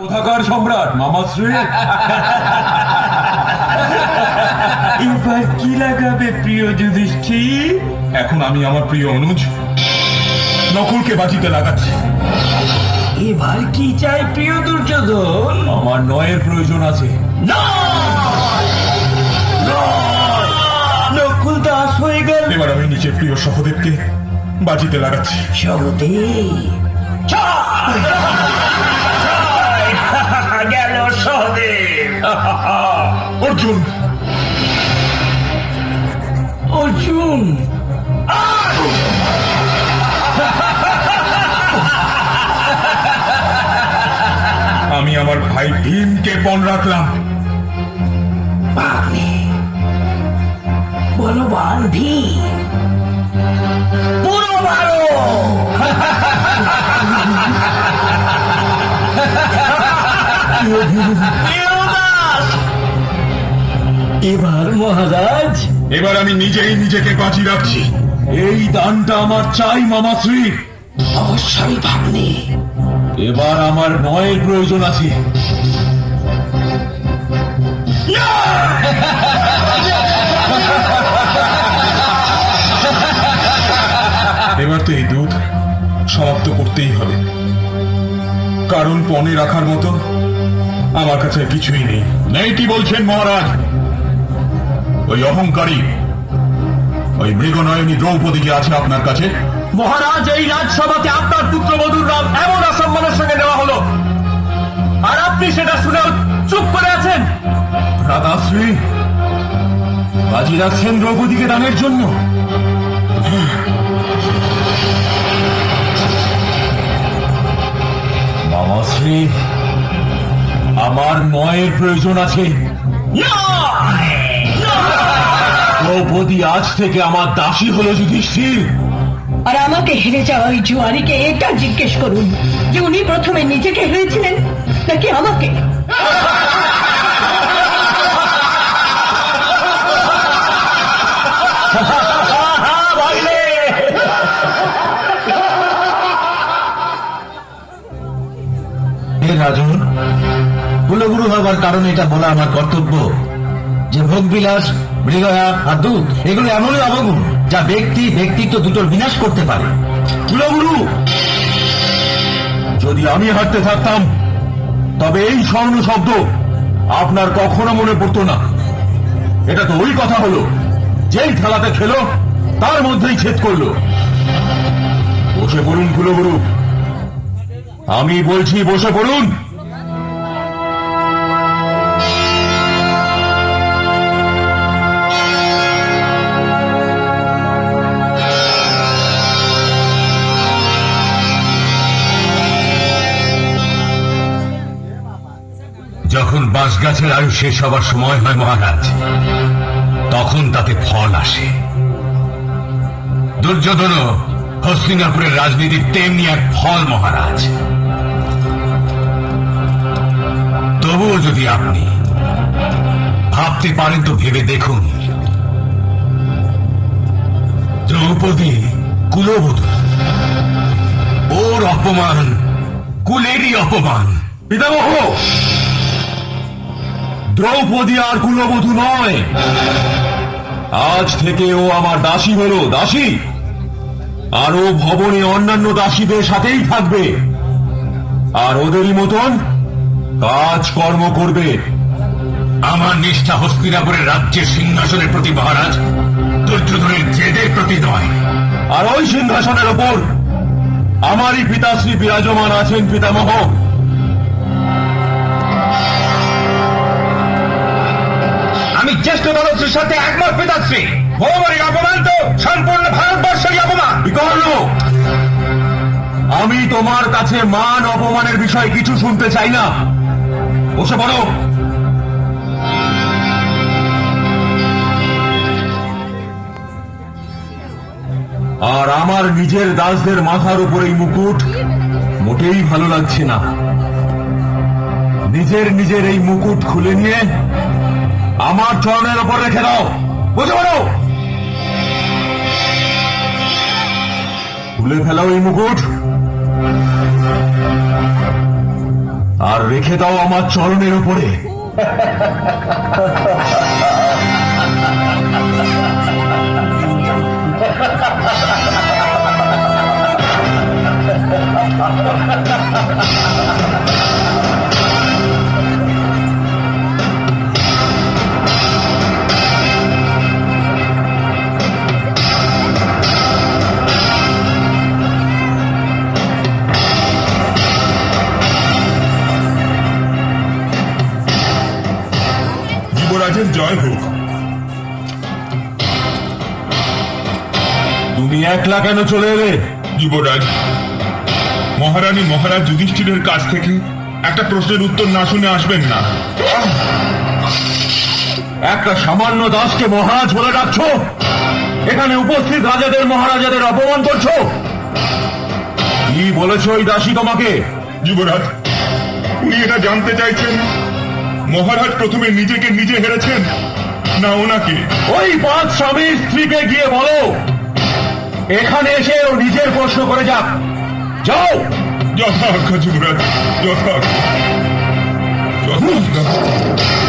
কোথাকার সম্রাট? মামাশ্রী এবার কি লাগাবে প্রিয় যুধিষ্ঠির এখন আমি আমার প্রিয় অনুজ নকুলকে বাজিতে লাগাচ্ছি। এবার কি চাই প্রিয় দুর্যোধন? আমার নয়ের প্রয়োজন আছে। নকুল দাস হয়ে গেল। এবার আমি নিজের প্রিয় সহদেবকে বাজিতে লাগাচ্ছি। সহদেব! অর্জুন। অর্জুন। আমি আমার ভাই ভীমকে পণ রাখলাম। বলবান ভীম। পুরো প্রিয়দাস! এবার মহারাজ? এবার আমি নিজেই নিজেকে বাজি রাখছি। এই দানটা আমার চাই মামাশ্রী অবশ্যই ভাগ্নে। এবার আমার নয়ের প্রয়োজন আছে। এবার তো এই দুধ সমাপ্ত করতেই হবে। কারণ পণে রাখার মতো আমার কাছে কিছুই নেই। নেই কি বলছেন মহারাজ। ওই অহংকারী ওই মৃগনয়নী দ্রৌপদী যে আছে আপনার কাছে? মহারাজ এই রাজসভাতে আপনার পুত্রবধূর নাম এমন অসম্মানের সঙ্গে নেওয়া হলো। আর আপনি সেটা শুনেও চুপ করে আছেন? রাধাশ্রী বাজি রাখছেন দ্রৌপদীকে দানের জন্য। মামাশ্রী আমার নয়ের প্রয়োজন আছে। দ্রৌপদী আজ থেকে আমার দাসী হলো যুধিষ্ঠির। আর আমাকে হেরে যাওয়া ওই জুয়ারিকে এটা জিজ্ঞেস করুন যে উনি প্রথমে নিজেকে হেরেছিলেন নাকি আমাকে? হে রাজন কুলগুরু হবার কারণে এটা বলা আমার কর্তব্য। যে ভোগবিলাস, মৃগয়া আর দুধ, এগুলো এমনই অবগুণ, যা ব্যক্তি, ব্যক্তিত্ব দুটোর বিনাশ করতে পারে। কুলগুরু যদি আমি হাঁটতে থাকতাম, তবে এই স্বর্ণ শব্দ আপনার কখনো মনে পড়তো না। এটা তো ওই কথা হলো, যেই খেলাতে খেলো, তার মধ্যেই ছেদ করল। বসে পড়ুন কুলগুরু আমি বলছি, বসে পড়ুন। আয়ু শেষ হবার সময় হয়, মহারাজ। তখন তাতে ফল আসে। দুর্যোধন হস্তিনাপুরের রাজনীতির তেমনি এক ফল, মহারাজ। তবুও যদি আপনি ভাবতে পারেন তো ভেবে দেখুন, দ্রৌপদী কুলবধূ। ওর অপমান, কুলেরই অপমান। পিতামহ! দ্রৌপদী আর কুলবধূ নয়। আজ থেকে ও আমার দাসী হলো দাসী। আর ও ভবনে অন্যান্য দাসীদের সাথেই থাকবে। আর ওদেরই মতন কাজ কর্ম করবে। আমার নিষ্ঠা হস্তিনাপুরের রাজ্যের সিংহাসনের প্রতি মহারাজ দুর্যোধনের জেদের প্রতি নয়। আর ওই সিংহাসনের ওপর আমারই পিতাশ্রী বিরাজমান আছেন পিতামহ। জ্যেষ্ঠ দাদশ্রীর সাথে একমত পিতাশ্রী ভৌমারী অপমান তো সম্পূর্ণ ভারতবর্ষেরই অপমান। বিকর্ণ। আমি তোমার কাছে মান অপমানের বিষয় কিছু শুনতে চাই না। বসে পড়ো। আর আমার নিজের দাসদের মাথার উপর এই মুকুট মোটেই ভালো লাগছে না। নিজের নিজের এই মুকুট খুলে নিয়ে আমার চরণের ওপর রেখে দাও। বুঝে পড়ো খুলে ফেলাও এই মুকুট। আর রেখে দাও আমার চরণের উপরে। যুবরাজের জয় হোক। তুমি একলা কেন চলে এলে, যুবরাজ? মহারানী মহারাজ যুধিষ্ঠিরের কাছ থেকে একটা প্রশ্নের উত্তর না শুনে আসবেন না। একটা সামান্য দাসকে মহারাজ বলে ডাকছো? এখানে উপস্থিত রাজাদের মহারাজাদের অপমান করছ? কি বলেছ ওই দাসী তোমাকে? যুবরাজ, উনি এটা জানতে চাইছেন। মহারাজ প্রথমে নিজেকে নিজে হেরেছেন না ওনাকে? ওই পাঁচ স্বামী স্ত্রীকে গিয়ে বলো। এখানে এসে ও নিজের প্রশ্ন করে যাক। যাও। যথাজ্ঞা যুবরাজ যথাজ্ঞা যথাজ্ঞা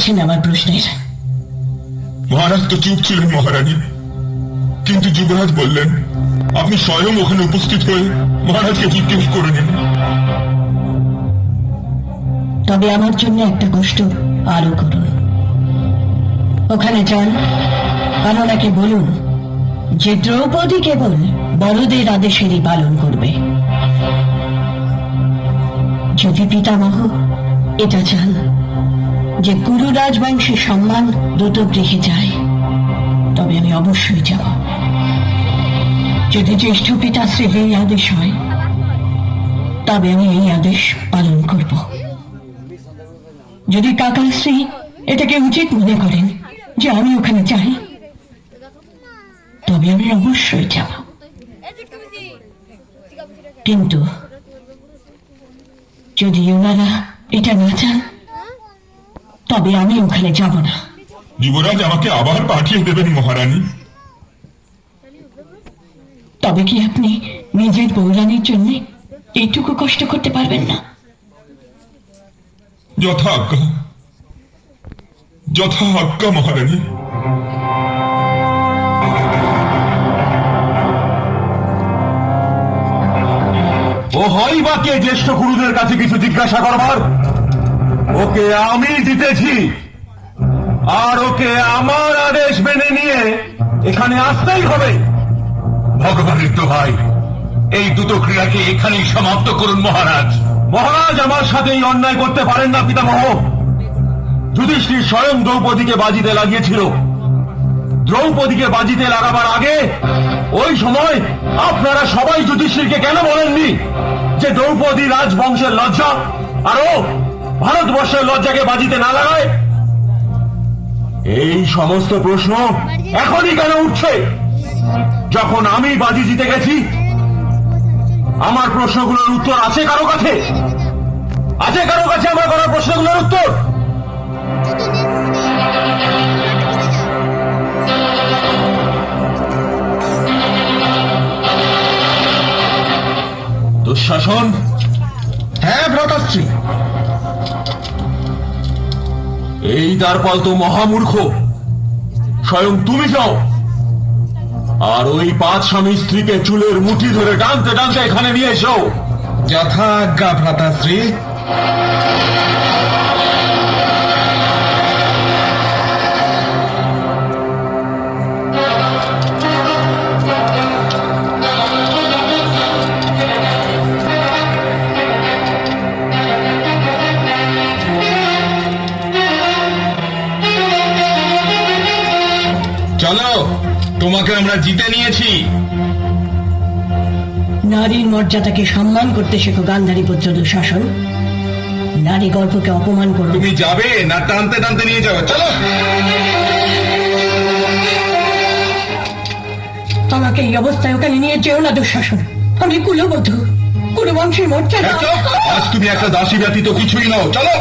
এনেছেন আমার প্রশ্নের? মহারাজ তো চুপ ছিলেন মহারানী। কিন্তু যুবরাজ বললেন আপনি স্বয়ং ওখানে উপস্থিত হয়ে মহারাজকে জিজ্ঞেস করে নিন। তবে আমার জন্য একটা কষ্ট আরও করুন। ওখানে যান আর ওনাকে বলুন যে দ্রৌপদী কেবল বড়দের আদেশেরই পালন করবে। যদি পিতামহ এটা চান যে কুরু রাজবংশের সম্মান দ্রুত গৃহে যায়, তবে আমি অবশ্যই যাব। যদি জ্যেষ্ঠ পিতাশ্রীর এই আদেশ হয়, তবে আমি এই আদেশ পালন করব। যদি কাকাশ্রী এটাকে উচিত মনে করেন যে আমি ওখানে যাই, তবে আমি অবশ্যই যাব। কিন্তু যদি ওনারা এটা না চান তবে আমি ওখানে যাব না। যুবরাজ আমাকে আবার পাঠিয়ে দেবেন মহারানী। তবে কি আপনি নিজের পৌরাণীর জন্য এইটুকু কষ্ট করতে পারবেন না? যথা আজ্ঞা যথা আজ্ঞা মহারানী। ও হয় বা কে জ্যেষ্ঠ গুরুদের কাছে কিছু জিজ্ঞাসা করবার? ওকে আমি জিতেছি। আর ওকে আমার আদেশ মেনে নিয়ে এখানে আসতেই হবে। ভগবানের তো ভাই, এই দুটো ক্রীড়াকে এখানেই সমাপ্ত করুন মহারাজ। মহারাজ আমার সাথে এই অন্যায় করতে পারেন না, পিতামহ। যুধিষ্ঠির স্বয়ং দ্রৌপদীকে বাজিতে লাগিয়েছিল। দ্রৌপদীকে বাজিতে লাগাবার আগে ওই সময় আপনারা সবাই যুধিষ্ঠিরকে কেন বলেননি যে দ্রৌপদী রাজবংশের লজ্জা? আর ও ভারতবর্ষের লজ্জাকে বাজিতে না লাগায়? এই সমস্ত প্রশ্ন এখনই কেন উঠছে? যখন আমি বাজি জিতে গেছি, আমার প্রশ্নগুলোর উত্তর আছে কারও কাছে? আছে কারও কাছে আমার করা প্রশ্নগুলোর উত্তর? দুঃশাসন? হ্যাঁ ভ্রাতাশ্রী এই দ্বারপাল তো মহামূর্খ। স্বয়ং তুমি যাও। আর ওই পাঁচ স্বামী স্ত্রীকে চুলের মুঠি ধরে টানতে টানতে এখানে নিয়ে এসো। যথা আজ্ঞা ভ্রাতাশ্রী। তোমাকে আমরা জিতে নিয়েছি। নারীর মর্যাদাকে সম্মান করতে শেখো গান্ধারী পুত্র দুঃশাসন নারী গল্পকে অপমান করো। তুমি যাবে না টানতে টানতে নিয়ে যাবে। চলো। আমাকে এই অবস্থায় ওখানে নিয়ে যেও না দুঃশাসন। আমি কুলবধূ। কুলবংশের মর্যাদা। আজ তুমি একটা দাসী ব্যতীত কিছুই নাও। চলো।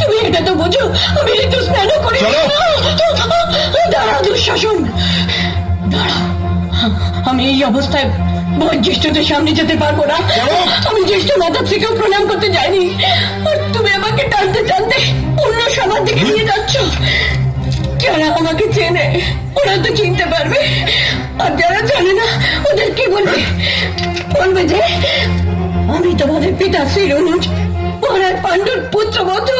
তুমি এটা তো বোঝো। আমি ঋতু স্নান করি চলো। দাঁড়াও দুঃশাসন। আমি এই অবস্থায় বয়োজ্যেষ্ঠদের সামনে যেতে পারব না। আমি জ্যেষ্ঠ মাতাশ্রীকেও প্রণাম করতে যাইনি। আর তুমি আমাকে টানতে টানতে অন্য সবার দিকে নিয়ে যাচ্ছ। যারা আমাকে চেনে ওরা তো চিনতে পারবে। আর যারা জানে না ওদের কি বলবে? বলবে যে আমি তোমাদের পিতাশ্রীর অনুজ মহারাজ পাণ্ডুর পুত্র বধূ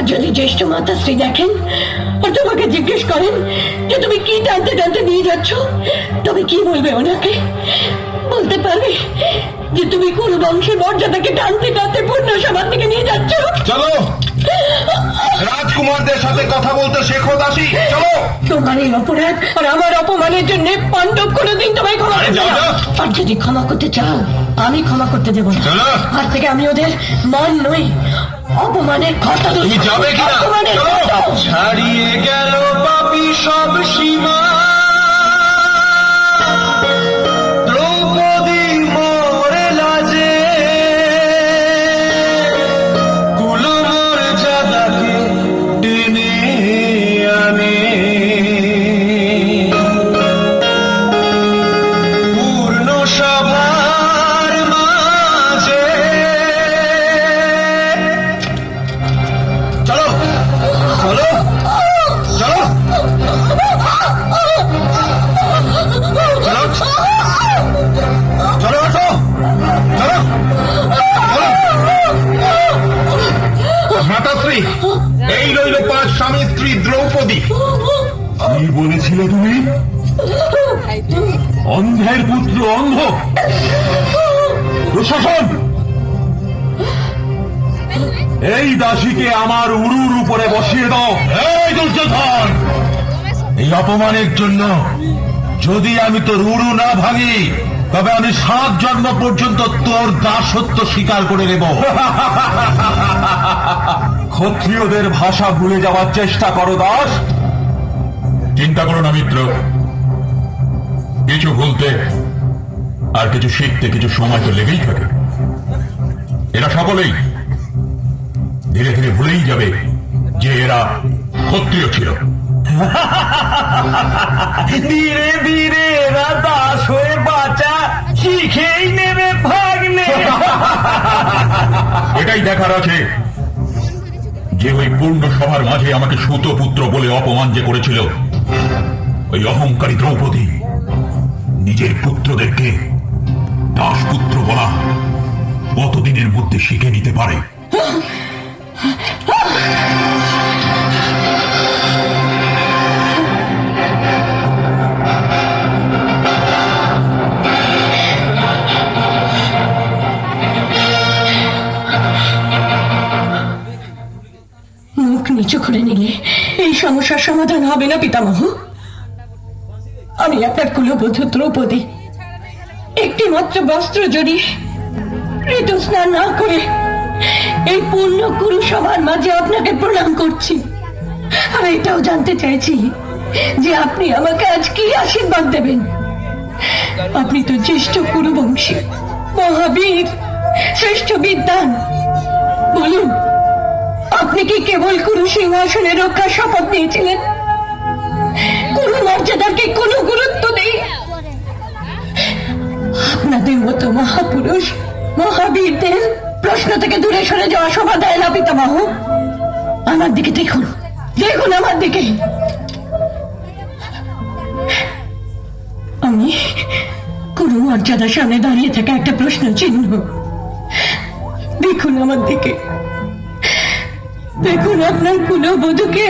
আর যদি জ্যেষ্ঠ মাতাশ্রী দেখেন আর তোমাকে জিজ্ঞেস করেন যে তুমি কি টানতে টানতে নিয়ে যাচ্ছ তবে কি বলবে ওনাকে? বলতে পারবে যে তুমি কোন বংশের মর্যাদাকে টানতে টানতে পূর্ণ সবার থেকে নিয়ে যাচ্ছ। চলো। রাজকুমারদের সাথে কথা বলতে শেখো দাসী। চলো। তোমার এই অপরাধ আর আমার অপমানের জন্য পাণ্ডব কোনোদিন তোমায় ক্ষমা করবে না। আর যদি ক্ষমা করতে চাও আমি ক্ষমা করতে দেবো না। চলো। থেকে আমি ওদের মান নই অপমানের কথা তুমি যাবে কিনা? ছাড়িয়ে গেল পাপি সব সীমা। পুত্র অন্ধ। দুঃশাসন। এই দাসীকে আমার উরুর উপরে বসিয়ে দাও। এই দুর্যোধন! এই অপমানের জন্য যদি আমি তোর না ভাঙি, তবে আমি সাত জন্ম পর্যন্ত তোর দাসত্ব স্বীকার করে নেব। ক্ষত্রিয়দের ভাষা ভুলে যাওয়ার চেষ্টা করো, দাস। চিন্তা করো না, মিত্র। কিছু ভুলতে আর কিছু শিখতে কিছু সময় তো লেগেই থাকে। এরা সকলেই ধীরে ধীরে ভুলেই যাবে যে এরা ক্ষত্রিয় ছিল। ধীরে ধীরে এরা দাস হয়ে বাঁচা শিখেই নেবে ভাগ্নে। এটাই দেখার আছে যে ওই পূর্ণ সভার মাঝে আমাকে সুত পুত্র বলে অপমান যে করেছিল ওই অহংকারী দ্রৌপদী নিজের পুত্রদেরকে দাসপুত্র বলা কতদিনের মধ্যে শিখে নিতে পারে? মুখ নিচু করে নিলে এই সমস্যার সমাধান হবে না, পিতামহ। আমি আপনার কুলবধূ দ্রৌপদী। মাত্র বস্ত্র জড়িয়ে ঋতু স্নান না করে, এই পূর্ণ কুরু সবার মাঝে আপনাকে প্রণাম করছি। আর এটাও জানতে চাইছি যে আপনি আমাকে আজ কি আশীর্বাদ দেবেন? আপনি তো জ্যেষ্ঠ কুরুবংশী, মহাবীর, শ্রেষ্ঠ বিদ্যান বলুন, আপনি কি কেবল কুরু সিংহাসনে রক্ষার শপথ নিয়েছিলেন? কুরু মর্যাদার কি কোনো গুরুত্ব মতো মহাপুরুষ, মহাবীরদের প্রশ্ন থেকে দূরে সরে যাওয়া শোভা দেয় না, পিতামহ। আমার দিকে দেখুন দেখুন আমার দিকে। আমি কুরু মর্যাদার সামনে দাঁড়িয়ে থাকা একটা প্রশ্ন চিহ্ন দেখুন আমার দিকে। দেখুন আপনার কুলবধূকে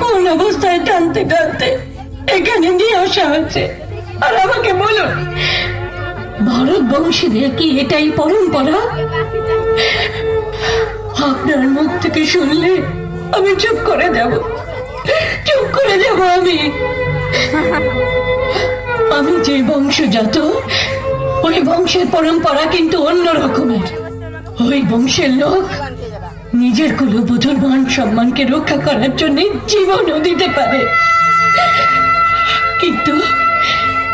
কোন অবস্থায় টানতে টানতে এখানে নিয়ে আসা হয়েছে। আর আমাকে বলুন ভারত বংশীদের কি এটাই পরম্পরা? আপনার মুখ থেকে শুনলে আমি চুপ করে যাব। চুপ করে যাব আমি। আমি যে বংশজাত, ওই বংশের পরম্পরা কিন্তু অন্য রকমের। ওই বংশের লোক নিজের কুলবধূর মান সম্মানকে রক্ষা করার জন্য জীবনও দিতে পারে। কিন্তু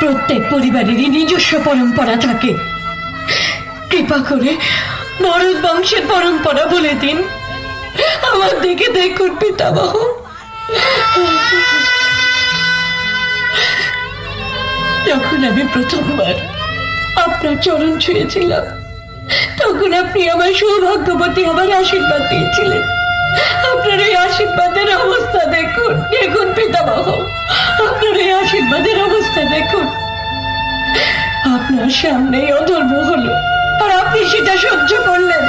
প্রত্যেক পরিবারেরই নিজস্ব পরম্পরা থাকে। কৃপা করে ভরত বংশের পরম্পরা বলে দিন। আমার দিকে দেখুন, পিতামহ। যখন আমি প্রথমবার আপনার চরণ ছুঁয়েছিলাম, তখন আপনি আমার সৌভাগ্যবতী আমার আশীর্বাদ দিয়েছিলেন। আপনার এই আশীর্বাদের অবস্থা দেখুন দেখুন পিতামহ। আপনার এই আশীর্বাদের অবস্থা দেখুন। আপনার সামনেই অধর্ম হলো আর আপনি সেটা সহ্য করলেন।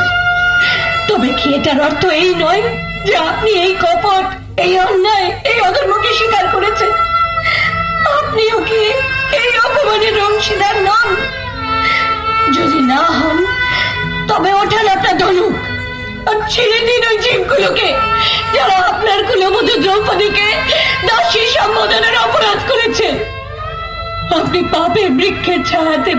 তবে কি এটার অর্থ এই নয় যে আপনি এই কপট, এই অন্যায়, এই অধর্মকে স্বীকার করেছেন? আপনিও কি এই অপমানের অংশীদার নন? যদি না হন, তবে ওঠান আপনার ধনুক। ছেড়ে দিন ওই জীবগুলোকে যারা আপনার কুলবধূ দ্রৌপদীকে দাসী সম্বোধনের অপরাধ করেছে। আপনি পাপের বৃক্ষের ছায়াতে